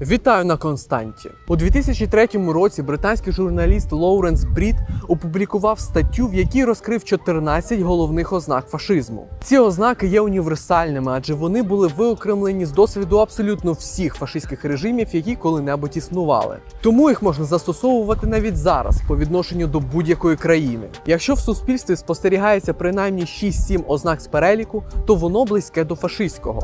Вітаю на Константі. У 2003 році британський журналіст Лоуренс Брід опублікував статтю, в якій розкрив 14 головних ознак фашизму. Ці ознаки є універсальними, адже вони були виокремлені з досвіду абсолютно всіх фашистських режимів, які коли-небудь існували. Тому їх можна застосовувати навіть зараз по відношенню до будь-якої країни. Якщо в суспільстві спостерігається принаймні 6-7 ознак з переліку, то воно близьке до фашистського.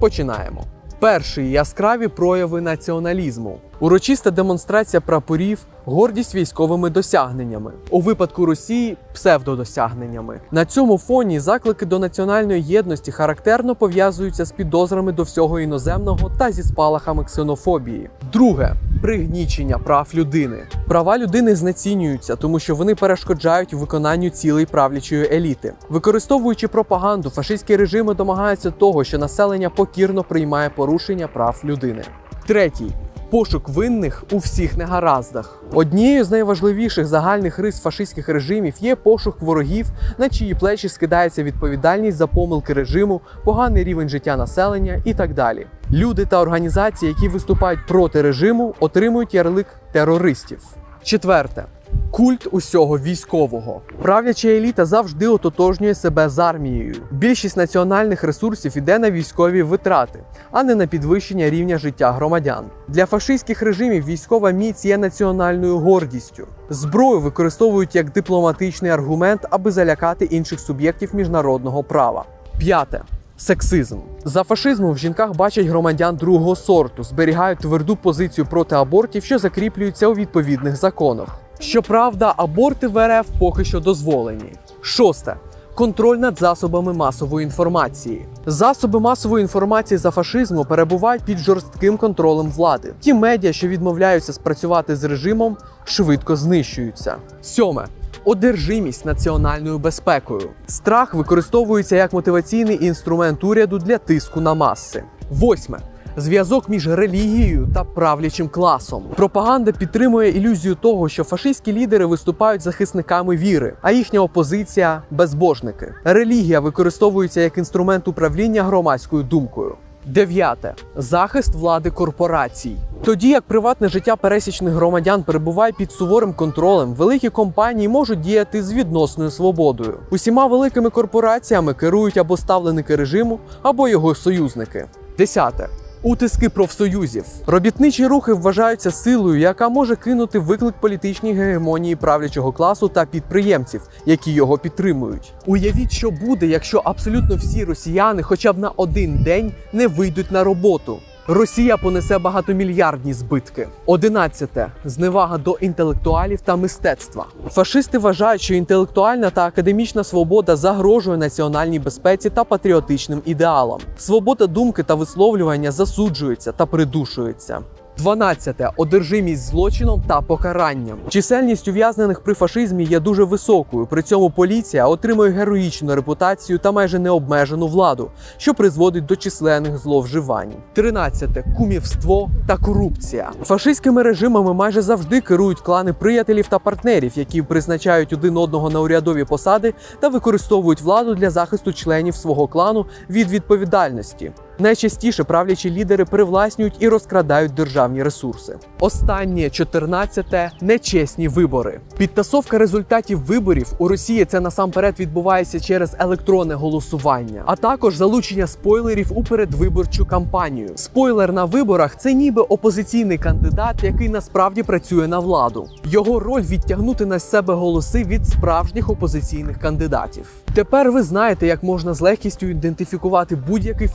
Починаємо. Перший яскраві прояви націоналізму, урочиста демонстрація прапорів, гордість військовими досягненнями. У випадку Росії псевдодосягненнями. На цьому фоні заклики до національної єдності характерно пов'язуються з підозрами до всього іноземного та зі спалахами ксенофобії. Друге пригнічення прав людини. Права людини знецінюються, тому що вони перешкоджають виконанню цілей правлячої еліти. Використовуючи пропаганду, фашистські режими домагаються того, що населення покірно приймає порушення прав людини. Третій. Пошук винних у всіх негараздах. Однією з найважливіших загальних рис фашистських режимів є пошук ворогів, на чиї плечі скидається відповідальність за помилки режиму, поганий рівень життя населення і так далі. Люди та організації, які виступають проти режиму, отримують ярлик терористів. Четверте. Культ усього військового. Правляча еліта завжди ототожнює себе з армією. Більшість національних ресурсів іде на військові витрати, а не на підвищення рівня життя громадян. Для фашистських режимів військова міць є національною гордістю. Зброю використовують як дипломатичний аргумент, аби залякати інших суб'єктів міжнародного права. П'яте. Сексизм за фашизму в жінках бачать громадян другого сорту, зберігають тверду позицію проти абортів, що закріплюються у відповідних законах. Щоправда, аборти в РФ поки що дозволені. Шосте. Контроль над засобами масової інформації. Засоби масової інформації за фашизму перебувають під жорстким контролем влади. Ті медіа, що відмовляються спрацювати з режимом, швидко знищуються. Сьоме. Одержимість національною безпекою. Страх використовується як мотиваційний інструмент уряду для тиску на маси. Восьме. Зв'язок між релігією та правлячим класом. Пропаганда підтримує ілюзію того, що фашистські лідери виступають захисниками віри, а їхня опозиція безбожники. Релігія використовується як інструмент управління громадською думкою. Дев'яте захист влади корпорацій. Тоді як приватне життя пересічних громадян перебуває під суворим контролем, великі компанії можуть діяти з відносною свободою. Усіма великими корпораціями керують або ставленики режиму, або його союзники. Десяте. Утиски профсоюзів. Робітничі рухи вважаються силою, яка може кинути виклик політичній гегемонії правлячого класу та підприємців, які його підтримують. Уявіть, що буде, якщо абсолютно всі росіяни, хоча б на один день, не вийдуть на роботу. Росія понесе багатомільярдні збитки. Одинадцяте зневага до інтелектуалів та мистецтва. Фашисти вважають, що інтелектуальна та академічна свобода загрожує національній безпеці та патріотичним ідеалам. Свобода думки та висловлювання засуджується та придушується. 12. одержимість злочином та покаранням. Чисельність ув'язнених при фашизмі є дуже високою. При цьому поліція отримує героїчну репутацію та майже необмежену владу, що призводить до численних зловживань. 13. кумівство та корупція. Фашистськими режимами майже завжди керують клани приятелів та партнерів, які призначають один одного на урядові посади та використовують владу для захисту членів свого клану від відповідальності. Найчастіше правлячі лідери привласнюють і розкрадають державні ресурси. Останнє 14 нечесні вибори. Підтасовка результатів виборів у Росії це насамперед відбувається через електронне голосування, а також залучення спойлерів у передвиборчу кампанію. Спойлер на виборах це ніби опозиційний кандидат, який насправді працює на владу. Його роль відтягнути на себе голоси від справжніх опозиційних кандидатів. Тепер ви знаєте, як можна з легкістю ідентифікувати будь-який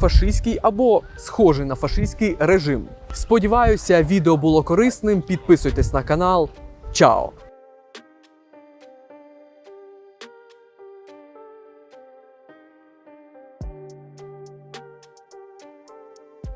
або схожий на фашистський режим. Сподіваюся, відео було корисним. Підписуйтесь на канал. Чао!